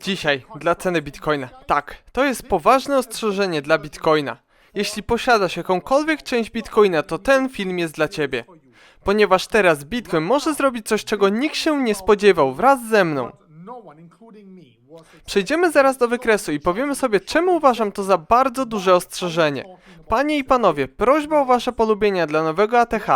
Dzisiaj dla ceny bitcoina. Tak, to jest poważne ostrzeżenie dla bitcoina. Jeśli posiadasz jakąkolwiek część bitcoina, to ten film jest dla ciebie. Ponieważ teraz bitcoin może zrobić coś, czego nikt się nie spodziewał wraz ze mną. Przejdziemy zaraz do wykresu i powiemy sobie, czemu uważam to za bardzo duże ostrzeżenie. Panie i panowie, prośba o wasze polubienia dla nowego ATH.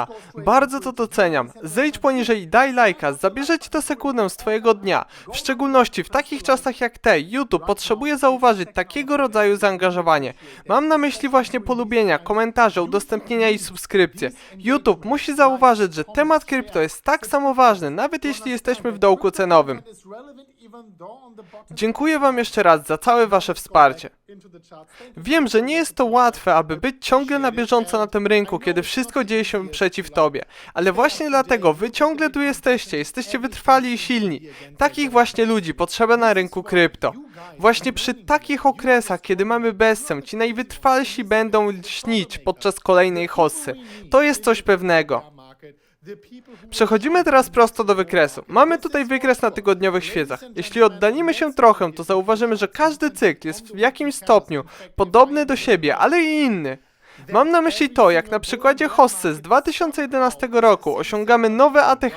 Bardzo to doceniam. Zejdź poniżej i daj lajka, zabierze ci to sekundę z twojego dnia. W szczególności w takich czasach jak te, YouTube potrzebuje zauważyć takiego rodzaju zaangażowanie. Mam na myśli właśnie polubienia, komentarze, udostępnienia i subskrypcje. YouTube musi zauważyć, że temat krypto jest tak samo ważny, nawet jeśli jesteśmy w dołku cenowym. Dziękuję Wam jeszcze raz za całe Wasze wsparcie. Wiem, że nie jest to łatwe, aby być ciągle na bieżąco na tym rynku, kiedy wszystko dzieje się przeciw Tobie. Ale właśnie dlatego Wy ciągle tu jesteście, jesteście wytrwali i silni. Takich właśnie ludzi potrzeba na rynku krypto. Właśnie przy takich okresach, kiedy mamy bezsem, ci najwytrwalsi będą śnić podczas kolejnej hossy. To jest coś pewnego. Przechodzimy teraz prosto do wykresu. Mamy tutaj wykres na tygodniowych świecach. Jeśli oddalimy się trochę, to zauważymy, że każdy cykl jest w jakimś stopniu podobny do siebie, ale i inny. Mam na myśli to, jak na przykładzie Hossy z 2011 roku osiągamy nowe ATH,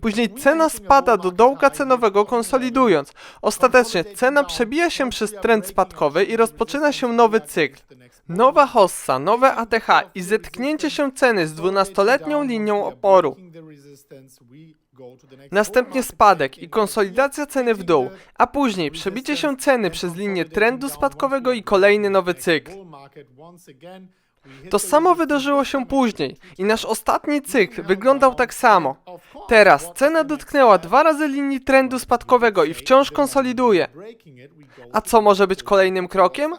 później cena spada do dołka cenowego konsolidując. Ostatecznie cena przebija się przez trend spadkowy i rozpoczyna się nowy cykl. Nowa Hossa, nowe ATH i zetknięcie się ceny z 12-letnią linią oporu. Następnie spadek i konsolidacja ceny w dół, a później przebicie się ceny przez linię trendu spadkowego i kolejny nowy cykl. To samo wydarzyło się później i nasz ostatni cykl wyglądał tak samo. Teraz cena dotknęła dwa razy linii trendu spadkowego i wciąż konsoliduje. A co może być kolejnym krokiem?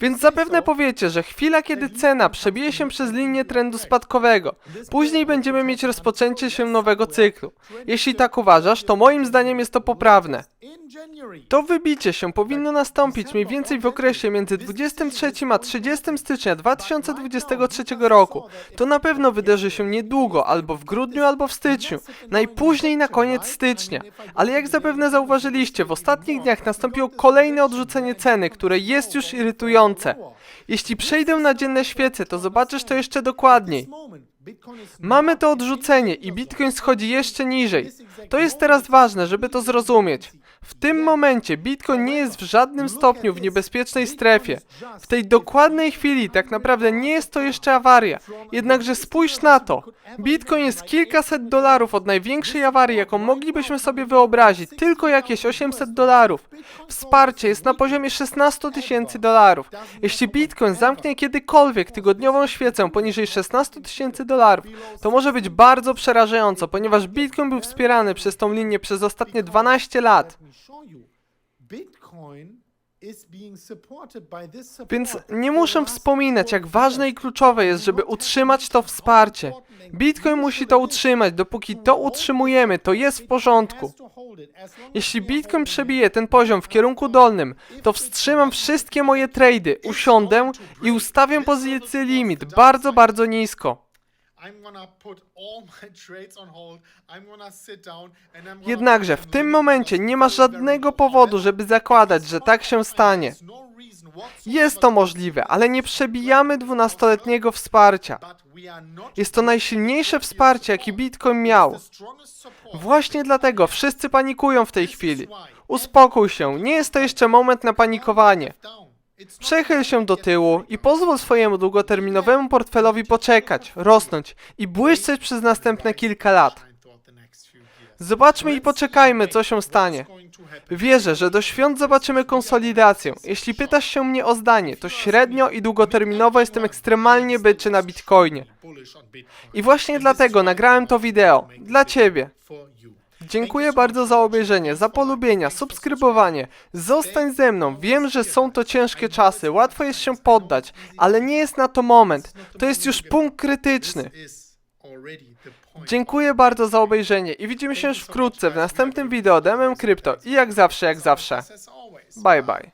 Więc zapewne powiecie, że chwila, kiedy cena przebije się przez linię trendu spadkowego, później będziemy mieć rozpoczęcie się nowego cyklu. Jeśli tak uważasz, to moim zdaniem jest to poprawne. To wybicie się powinno nastąpić mniej więcej w okresie między 23 a 30 stycznia 2023 roku. To na pewno wydarzy się niedługo, albo w grudniu, albo w styczniu, najpóźniej na koniec stycznia. Ale jak zapewne zauważyliście, w ostatnich dniach nastąpiło kolejne odrzucenie ceny, które jest już irytujące. Jeśli przejdę na dzienne świece, to zobaczysz to jeszcze dokładniej. Mamy to odrzucenie i Bitcoin schodzi jeszcze niżej. To jest teraz ważne, żeby to zrozumieć. W tym momencie Bitcoin nie jest w żadnym stopniu w niebezpiecznej strefie. W tej dokładnej chwili tak naprawdę nie jest to jeszcze awaria. Jednakże spójrz na to. Bitcoin jest kilkaset dolarów od największej awarii, jaką moglibyśmy sobie wyobrazić. Tylko jakieś 800 dolarów. Wsparcie jest na poziomie 16 tysięcy dolarów. Jeśli Bitcoin zamknie kiedykolwiek tygodniową świecę poniżej 16 tysięcy dolarów, to może być bardzo przerażająco, ponieważ Bitcoin był wspierany przez tą linię przez ostatnie 12 lat. Więc nie muszę wspominać, jak ważne i kluczowe jest, żeby utrzymać to wsparcie. Bitcoin musi to utrzymać, dopóki to utrzymujemy, to jest w porządku. Jeśli Bitcoin przebije ten poziom w kierunku dolnym, to wstrzymam wszystkie moje trady, usiądę i ustawię pozycję limit bardzo, bardzo nisko. Jednakże w tym momencie nie ma żadnego powodu, żeby zakładać, że tak się stanie. Jest to możliwe, ale nie przebijamy 12-letniego wsparcia. Jest to najsilniejsze wsparcie, jakie Bitcoin miał. Właśnie dlatego wszyscy panikują w tej chwili. Uspokój się, nie jest to jeszcze moment na panikowanie. Przechyl się do tyłu i pozwól swojemu długoterminowemu portfelowi poczekać, rosnąć i błyszczeć przez następne kilka lat. Zobaczmy i poczekajmy, co się stanie. Wierzę, że do świąt zobaczymy konsolidację. Jeśli pytasz się mnie o zdanie, to średnio i długoterminowo jestem ekstremalnie byczy na Bitcoinie. I właśnie dlatego nagrałem to wideo. Dla Ciebie. Dziękuję bardzo za obejrzenie, za polubienia, subskrybowanie. Zostań ze mną. Wiem, że są to ciężkie czasy, łatwo jest się poddać, ale nie jest na to moment. To jest już punkt krytyczny. Dziękuję bardzo za obejrzenie i widzimy się już wkrótce w następnym wideo DMM Crypto i jak zawsze, jak zawsze. Bye bye.